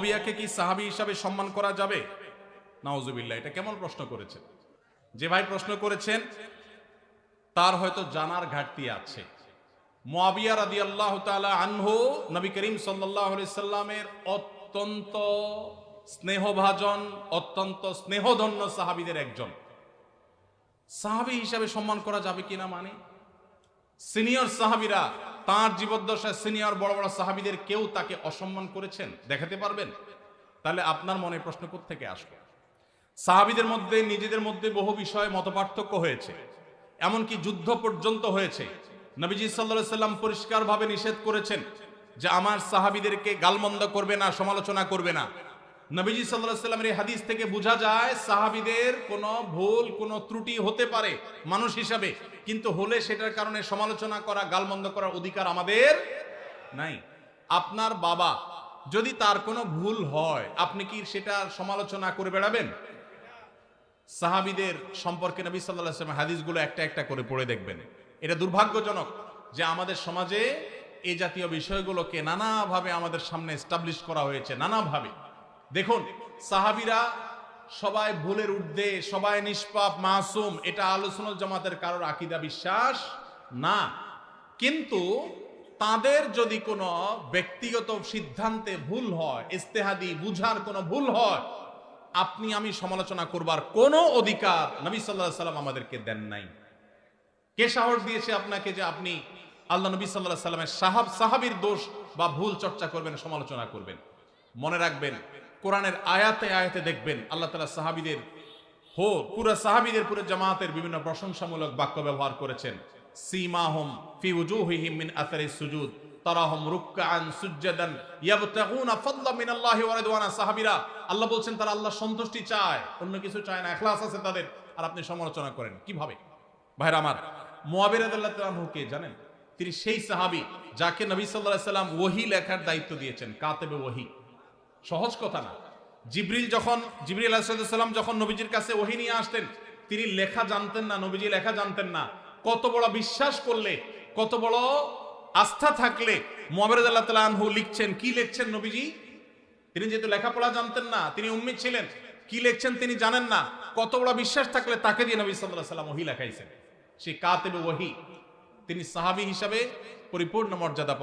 মুয়াবিয়াকে কি সাহাবী হিসাবে সম্মান করা যাবে? নাউজুবিল্লাহ, এটা কেমন প্রশ্ন করেছেন? যে ভাই প্রশ্ন করেছেন, তার হয়তো জানার ঘাটতি আছে। মুয়াবিয়া রাদিয়াল্লাহু তাআলা আনহু, নবী করিম আলাইহি সাল্লামের অত্যন্ত স্নেহভাজন, অত্যন্ত স্নেহধন্য সাহাবীদের একজন। সাহাবী হিসাবে সম্মান করা যাবে কিনা মানে? সিনিয়র সাহাবীরা তার জীবদ্দশায় সিনিয়র বড় বড় সাহাবীদের কেউ তাকে অসম্মান করেছেন? দেখাতে পারবেন? তাহলে আপনার মনে প্রশ্ন থেকে আসবে সাহাবীদের মধ্যে, নিজেদের মধ্যে বহু বিষয়ে মতপার্থক্য হয়েছে। এমনকি যুদ্ধ পর্যন্ত হয়েছে। নবীজি সাল্লাহ সাল্লাম পরিষ্কারভাবে নিষেধ করেছেন যে, আমার সাহাবীদেরকে গালমন্দ করবে না, সমালোচনা করবে না। নবীজি সাল্লাহ এই হাদিস থেকে বোঝা যায়, সাহাবীদের কোনো ভুল, কোনো ত্রুটি হতে পারে মানুষ হিসাবে। কিন্তু হলে সেটার কারণে সমালোচনা করা, গালমন্দ করার অধিকার আমাদের নাই। আপনার বাবা যদি তার কোনো ভুল হয়, আপনি কি সেটার সমালোচনা করে বেড়াবেন? সাহাবিদের সম্পর্কে নবী সাল্লাহ হাদিসগুলো একটা একটা করে পড়ে দেখবেন। এটা দুর্ভাগ্যজনক যে আমাদের সমাজে এই জাতীয় বিষয়গুলোকে নানাভাবে আমাদের সামনে এস্টাবলিশ করা হয়েছে, নানাভাবে। দেখুন, সাহাবিরা সবাই ভুলের ঊর্ধ্বে, সবাই নিষ্পাপ, মাসুম, এটা আলোচনা জামাতের কারোর আকিদা বিশ্বাস না। কিন্তু তাদের যদি কোনো ব্যক্তিগত সিদ্ধান্তে ভুল হয়, ইস্তেহাদি বুঝার কোনো ভুল হয়, আপনি আমি সমালোচনা করবার কোনো অধিকার নবী সাল্লাহ সাল্লাম আমাদেরকে দেন নাই। কে সাহস দিয়েছে আপনাকে যে আপনি আল্লাহ নবী সাল্লাহ সাল্লামের সাহাব সাহাবির দোষ বা ভুল চর্চা করবেন, সমালোচনা করবেন? মনে রাখবেন কোরআনের আয়াতে আয়াতে দেখবেন আল্লাহ তালা সাহাবিদের হো পুরো সাহাবিদের, পুরো জামাতের বিভিন্ন প্রশংসামূলক বাক্য ব্যবহার করেছেন। ফি উজুহিহিম মিন সুজুদ আল্লাহ বলছেন, তারা আল্লাহ সন্তুষ্টি চায়, অন্য কিছু চায় না তাদের। আর আপনি সমালোচনা করেন, কীভাবে? ভাইরা আমার জানেন? তিনি সেই সাহাবী যাকে নবী সাল্লাম ওহী লেখার দায়িত্ব দিয়েছেন, কাতেবে ওহী। সহজ কথা না। জিবরিল যখন, জিবরিল আলাইহিসসালাম যখন নবীজির কাছে ওহি নিয়ে আসতেন, তিনি লেখা জানতেন না, নবীজি লেখা জানতেন না। কত বড় বিশ্বাস করলে, কত বড় আস্থা থাকলে তাআলা আনহু লিখছেন, কি লিখছেন নবীজি? তিনি যেহেতু লেখাপড়া জানতেন না, তিনি উম্মিদ ছিলেন, কি লিখছেন তিনি জানেন না। কত বড় বিশ্বাস থাকলে তাকে দিয়ে নবী আলাইহি সাল্লাম ওহী লেখাইছেন। সেই কাতেবে ওহী, তিনি সাহাবী হিসাবে পরিপূর্ণ মর্যাদা পাবেন।